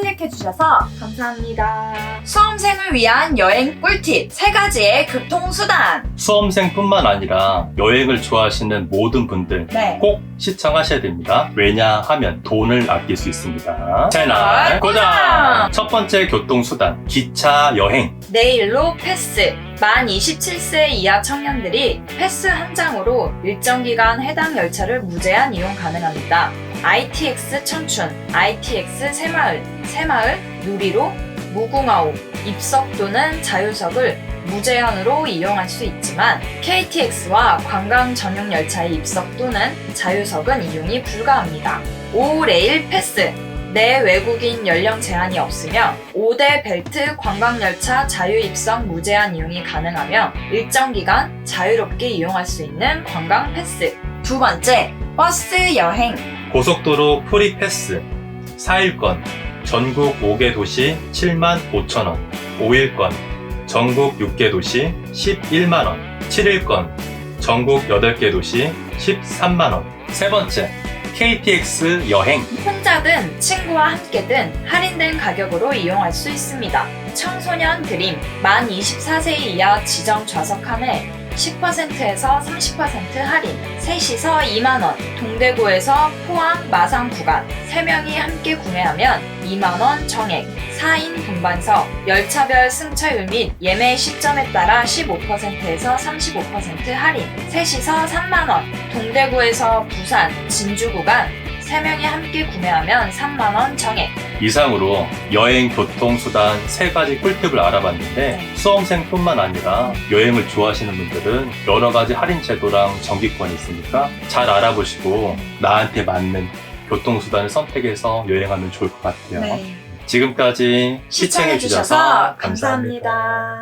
클릭해주셔서 감사합니다. 수험생을 위한 여행 꿀팁 세 가지의 교통수단. 수험생뿐만 아니라 여행을 좋아하시는 모든 분들 네. 꼭 시청하셔야 됩니다. 왜냐하면 돈을 아낄 수 있습니다. 채널 고정! 고정! 첫 번째 교통수단, 기차 여행. 내일로 패스. 만 27세 이하 청년들이 패스 한 장으로 일정 기간 해당 열차를 무제한 이용 가능합니다. ITX 천춘, ITX 새마을, 새마을, 누리로, 무궁화호, 입석 또는 자유석을 무제한으로 이용할 수 있지만 KTX와 관광 전용 열차의 입석 또는 자유석은 이용이 불가합니다. 5 레일 패스 내 외국인 연령 제한이 없으며 5대 벨트 관광열차 자유 입성 무제한 이용이 가능하며 일정 기간 자유롭게 이용할 수 있는 관광 패스. 두 번째, 버스 여행. 고속도로 프리 패스. 4일권. 전국 5개 도시 7만 5천 원. 5일권. 전국 6개 도시 11만 원. 7일권. 전국 8개 도시 13만 원. 세 번째, KTX 여행. 혼자든 친구와 함께든 할인된 가격으로 이용할 수 있습니다. 청소년 드림 만 24세 이하 지정 좌석 칸에 10%에서 30% 할인, 셋이서 2만원, 동대구에서 포항 마산 구간, 3명이 함께 구매하면 2만원 정액, 4인 분반석, 열차별 승차율 및 예매 시점에 따라 15%에서 35% 할인, 셋이서 3만원, 동대구에서 부산, 진주 구간, 3명이 함께 구매하면 3만원 정액, 이상으로 여행 교통 수단 세 가지 꿀팁을 알아봤는데 네. 수험생뿐만 아니라 여행을 좋아하시는 분들은 여러 가지 할인 제도랑 정기권이 있으니까 잘 알아보시고 나한테 맞는 교통 수단을 선택해서 여행하면 좋을 것 같아요. 네. 지금까지 시청해 주셔서 감사합니다. 감사합니다.